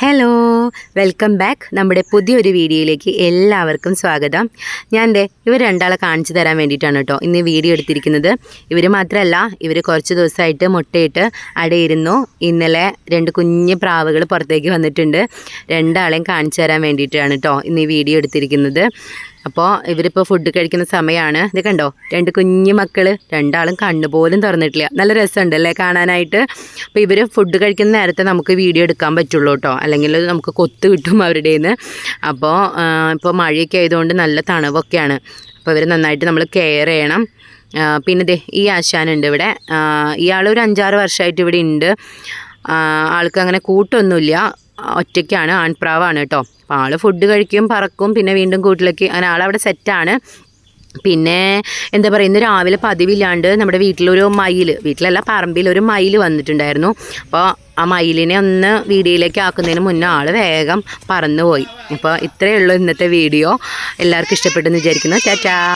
Hello welcome back നമ്മുടെ പുതിയൊരു വീഡിയോയിലേക്ക് എല്ലാവർക്കും സ്വാഗതം. ഞാൻ ദേ ഇവർ രണ്ടാളെ കാണിച്ചു തരാൻ വേണ്ടിയിട്ടാണ് കേട്ടോ ഇന്ന് വീഡിയോ എടുത്തിരിക്കുന്നത്. ഇവർ മാത്രമല്ല ഇവർ കുറച്ച് ദിവസമായിട്ട് മുട്ടയിട്ട് അടയിരുന്നു ഇന്നലെ രണ്ട് കുഞ്ഞ് പ്രാവുകൾ പുറത്തേക്ക് വന്നിട്ടുണ്ട്. രണ്ടാളെയും കാണിച്ചു തരാൻ വേണ്ടിയിട്ടാണ് കേട്ടോ ഇന്ന് ഈ വീഡിയോ എടുത്തിരിക്കുന്നത്. അപ്പോൾ ഇവരിപ്പോൾ ഫുഡ് കഴിക്കുന്ന സമയമാണ് ഇത് കണ്ടോ? രണ്ട് കുഞ്ഞു മക്കൾ രണ്ടാളും കണ്ണു പോലും തുറന്നിട്ടില്ല. നല്ല രസമുണ്ട് അല്ലേ കാണാനായിട്ട്? അപ്പോൾ ഇവർ ഫുഡ് കഴിക്കുന്ന നേരത്തെ നമുക്ക് വീഡിയോ എടുക്കാൻ പറ്റുള്ളൂ കേട്ടോ അല്ലെങ്കിൽ നമുക്ക് കൊത്ത് കിട്ടും അവരുടെ നിന്ന് അപ്പോൾ ഇപ്പോൾ മഴയൊക്കെ ആയതുകൊണ്ട് നല്ല തണുവൊക്കെയാണ്. അപ്പോൾ ഇവർ നന്നായിട്ട് നമ്മൾ കെയർ ചെയ്യണം. പിന്നെ ദേ ഈ ആശാനുണ്ട് ഇവിടെ. ഇയാളൊരു അഞ്ചാറ് വർഷമായിട്ട് ഇവിടെ ഉണ്ട് ആൾക്ക് അങ്ങനെ കൂട്ടൊന്നുമില്ല. ഒറ്റയ്ക്കാണ് ആൺപ്രാവാണ് കേട്ടോ. അപ്പോൾ ആൾ ഫുഡ് കഴിക്കും പറക്കും പിന്നെ വീണ്ടും കൂട്ടിലേക്ക് അങ്ങനെ ആളവിടെ സെറ്റാണ് പിന്നെ എന്താ പറയുക ഇന്ന് രാവിലെ പതിവില്ലാണ്ട് നമ്മുടെ വീട്ടിലൊരു മയിൽ വീട്ടിലല്ല പറമ്പിൽ ഒരു മയിൽ വന്നിട്ടുണ്ടായിരുന്നു. അപ്പോൾ ആ മയിലിനെ ഒന്ന് വീഡിയോയിലേക്ക് ആക്കുന്നതിന് മുന്നേ ആൾ വേഗം പറന്നുപോയി. അപ്പോൾ ഇത്രയേ ഉള്ളൂ ഇന്നത്തെ വീഡിയോ. എല്ലാവർക്കും ഇഷ്ടപ്പെട്ടെന്ന് വിചാരിക്കുന്നു. ടാറ്റാ.